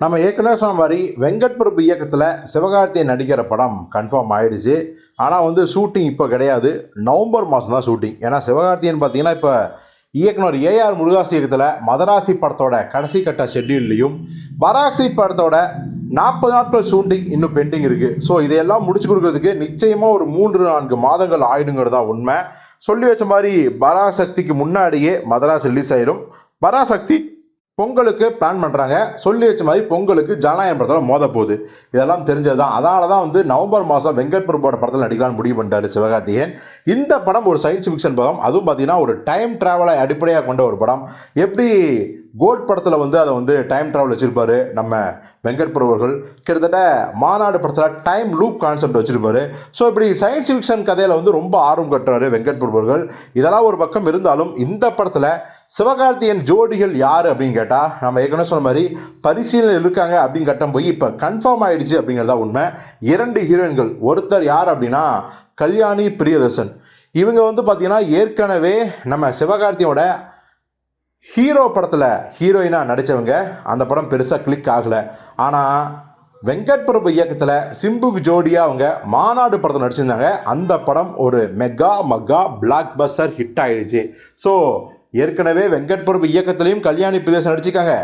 நம்ம ஏற்கனவே சொன்ன மாதிரி வெங்கட் பிரபு இயக்கத்தில் சிவகார்த்தியன் நடிக்கிற படம் கன்ஃபார்ம் ஆயிடுச்சு. ஆனால் வந்து ஷூட்டிங் இப்போ கிடையாது. நவம்பர் மாதம் தான் ஷூட்டிங் ஏன்னா சிவகார்த்தியன் பார்த்தீங்கன்னா இப்போ இயக்குனர் ஏஆர் முருகாசி இயக்கத்தில் மதராசி படத்தோட கடைசி கட்ட ஷெட்யூல்லையும் பராக்சி படத்தோட நாற்பது நாட்கள் ஷூட்டிங் இன்னும் பெண்டிங் இருக்குது ஸோ இதையெல்லாம் முடிச்சு கொடுக்கறதுக்கு நிச்சயமாக ஒரு மூன்று நான்கு மாதங்கள் ஆயிடுங்கிறது தான் உண்மை. சொல்லி வச்ச மாதிரி பராசக்திக்கு முன்னாடியே மதராஸ் ரிலீஸ் ஆயிடும் பராசக்தி பொங்கலுக்கு பிளான் பண்ணுறாங்க சொல்லி வச்ச மாதிரி பொங்கலுக்கு ஜனநாயகம் படத்தில் மோத போகுது. இதெல்லாம் தெரிஞ்சது தான் அதனால தான் வந்து நவம்பர் மாதம் வெங்கட் பிரபுவோட படத்தில் நடிக்கலாம்னு முடிவு பண்ணிட்டாரு சிவகார்த்திகேயன். இந்த படம் ஒரு சயின்ஸ் ஃபிக்ஷன் படம். அதுவும் பார்த்தீங்கன்னா ஒரு டைம் ட்ராவலை அடிப்படையாக கொண்ட ஒரு படம். எப்படி கோட் படத்தில் வந்து அதை வந்து டைம் ட்ராவல் வச்சுருப்பாரு? நம்ம வெங்கட் பிரபுவர்கள் கிட்டத்தட்ட மாநாடு படத்தில் டைம் லூப் கான்செப்ட் வச்சுருப்பாரு. ஸோ இப்படி சயின்ஸ் ஃபிக்ஷன் கதையில் வந்து ரொம்ப ஆர்வம் கட்டுறாரு வெங்கட் பிரபுவர்கள் இதெல்லாம் ஒரு பக்கம் இருந்தாலும் இந்த படத்தில் சிவகார்த்தியன் ஜோடிகள் யார் அப்படின்னு கேட்டால் நம்ம ஏற்கனவே சொன்ன மாதிரி பரிசீலனை இருக்காங்க அப்படின்னு கட்டம் போய் இப்போ கன்ஃபார்ம் ஆகிடுச்சு அப்படிங்கிறதா உண்மை. இரண்டு ஹீரோயின்கள் ஒருத்தர் யார் அப்படின்னா கல்யாணி பிரியதர்சன். இவங்க வந்து பார்த்திங்கன்னா ஏற்கனவே நம்ம சிவகார்த்தியோட ஹீரோ படத்தில் ஹீரோயினாக நடித்தவங்க அந்த படம் பெருசாக கிளிக் ஆகலை. ஆனால் வெங்கட் பிரபு இயக்கத்தில் சிம்புக்கு ஜோடியாக அவங்க மாநாடு படத்தில் நடிச்சிருந்தாங்க. அந்த படம் ஒரு மெகா மகா பிளாக் பஸ்டர் ஹிட் ஆயிடுச்சு. ஸோ ஏற்கனவே வெங்கட் பிரபு இயக்கத்துலேயும் கல்யாணி பிரதேசம் நடிச்சிருக்காங்க.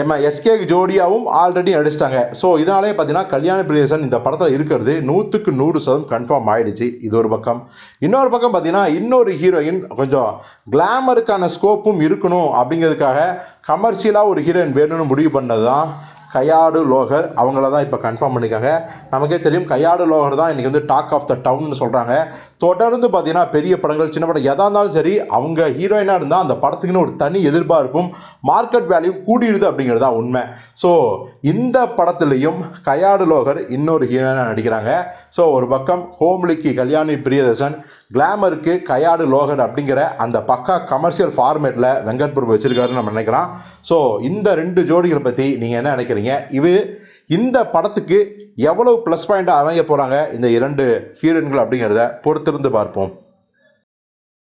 ஏமா எஸ்கே ஜோடியாவும் ஆல்ரெடி நடிச்சிட்டாங்க. ஸோ இதனாலே பார்த்தீங்கன்னா கல்யாண பிரதேசன் இந்த படத்தில் இருக்கிறது நூற்றுக்கு நூறு சதம் கன்ஃபார்ம் ஆகிடுச்சு இது ஒரு பக்கம். இன்னொரு பக்கம் பார்த்தீங்கன்னா இன்னொரு ஹீரோயின் கொஞ்சம் கிளாமருக்கான ஸ்கோப்பும் இருக்கணும் அப்படிங்கிறதுக்காக கமர்ஷியலாக ஒரு ஹீரோயின் வேணும்னு முடிவு பண்ணது தான் கையாடு லோகர். அவங்கள தான் இப்போ கன்ஃபார்ம் பண்ணியிருக்காங்க நமக்கே தெரியும் கையாடு லோகர் தான் இன்றைக்கி வந்து டாக் ஆஃப் த டவுன்னு சொல்கிறாங்க தொடர்ந்து பார்த்தீங்கன்னா பெரிய படங்கள் சின்ன படம் எதாக இருந்தாலும் சரி அவங்க ஹீரோயினாக இருந்தால் அந்த படத்துக்குன்னு ஒரு தனி எதிர்பார்ப்பும் மார்க்கெட் வேல்யூ கூடிடுது அப்படிங்கிறது தான் உண்மை. ஸோ இந்த படத்துலையும் கையாடு லோகர் இன்னொரு ஹீரோயினாக நடிக்கிறாங்க. ஸோ ஒரு பக்கம் ஹோம்லிக்கு கல்யாணி பிரியதர்சன் கிளாமருக்கு கையாடு லோகர் அப்படிங்கிற அந்த பக்கா கமர்ஷியல் ஃபார்மேட்டில் வெங்கட் பிரபு வச்சிருக்காருன்னு நம்ம நினைக்கலாம். ஸோ இந்த ரெண்டு ஜோடிகளை பற்றி நீங்கள் என்ன நினைக்கிறீங்க? இது இந்த படத்துக்கு எவ்வளவு ப்ளஸ் பாயிண்ட்டாக அமைய போகிறாங்க இந்த இரண்டு ஹீரோயின்கள் அப்படிங்கிறத பொறுத்திருந்து பார்ப்போம்.